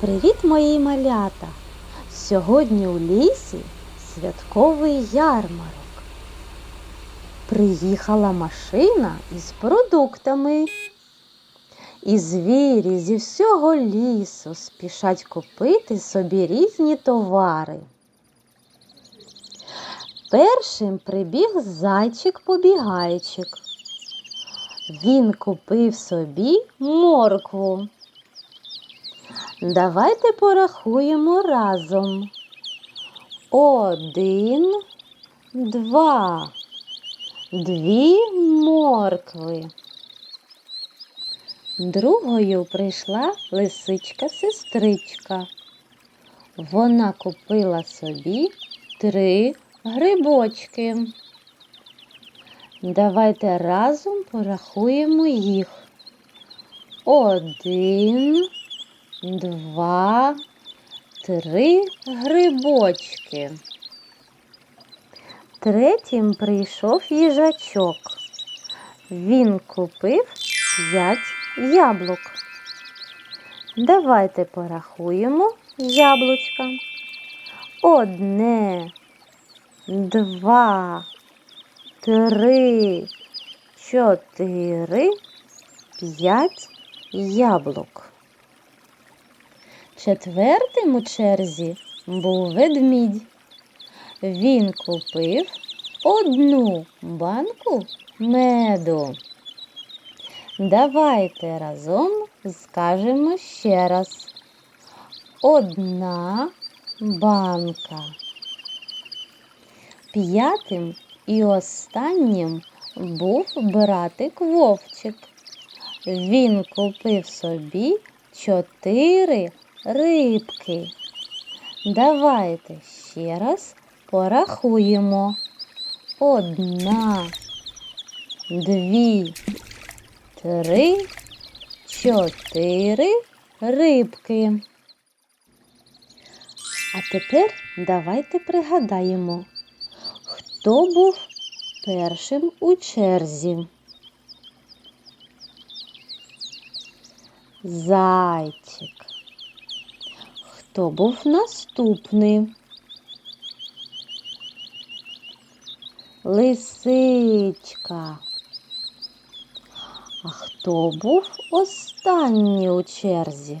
Привіт, мої малята! Сьогодні у лісі святковий ярмарок. Приїхала машина із продуктами. І звірі зі всього лісу спішать купити собі різні товари. Першим прибіг зайчик-побігайчик. Він купив собі моркву. Давайте порахуємо разом. Один, два, дві моркви. Другою прийшла лисичка-сестричка. Вона купила собі три грибочки. Давайте разом порахуємо їх. Один, два, три грибочки. Третім прийшов їжачок. Він купив п'ять яблук. Давайте порахуємо яблучка. Одне, два, три, чотири, п'ять яблук. Четвертим у черзі був ведмідь. Він купив одну банку меду. Давайте разом скажемо ще раз. Одна банка. П'ятим і останнім був братик Вовчик. Він купив собі чотири рибки. Давайте ще раз порахуємо. Одна, дві, три, чотири рибки. А тепер давайте пригадаємо, хто був першим у черзі. Зайчик. Хто був наступний? Лисичка. А хто був останній у черзі?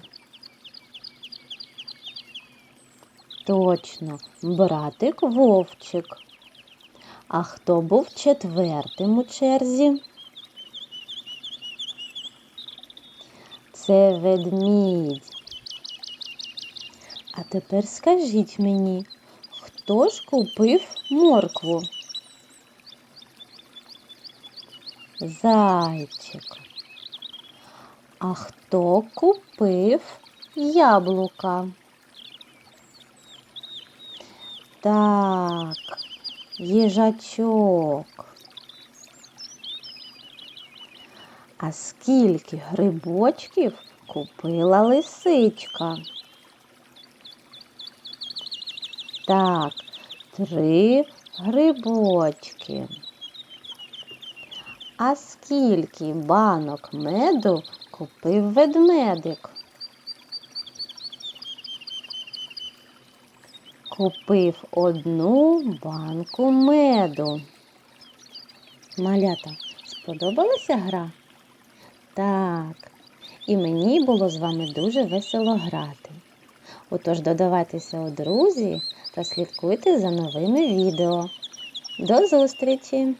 Точно, братик Вовчик. А хто був четвертим у черзі? Це ведмідь. А тепер скажіть мені, хто ж купив моркву? Зайчик. А хто купив яблука? Так, їжачок. А скільки грибочків купила лисичка? Так, три грибочки. А скільки банок меду купив ведмедик? Купив одну банку меду. Малята, сподобалася гра? Так, і мені було з вами дуже весело грати. Отож, додавайтеся у друзі та слідкуйте за новими відео. До зустрічі!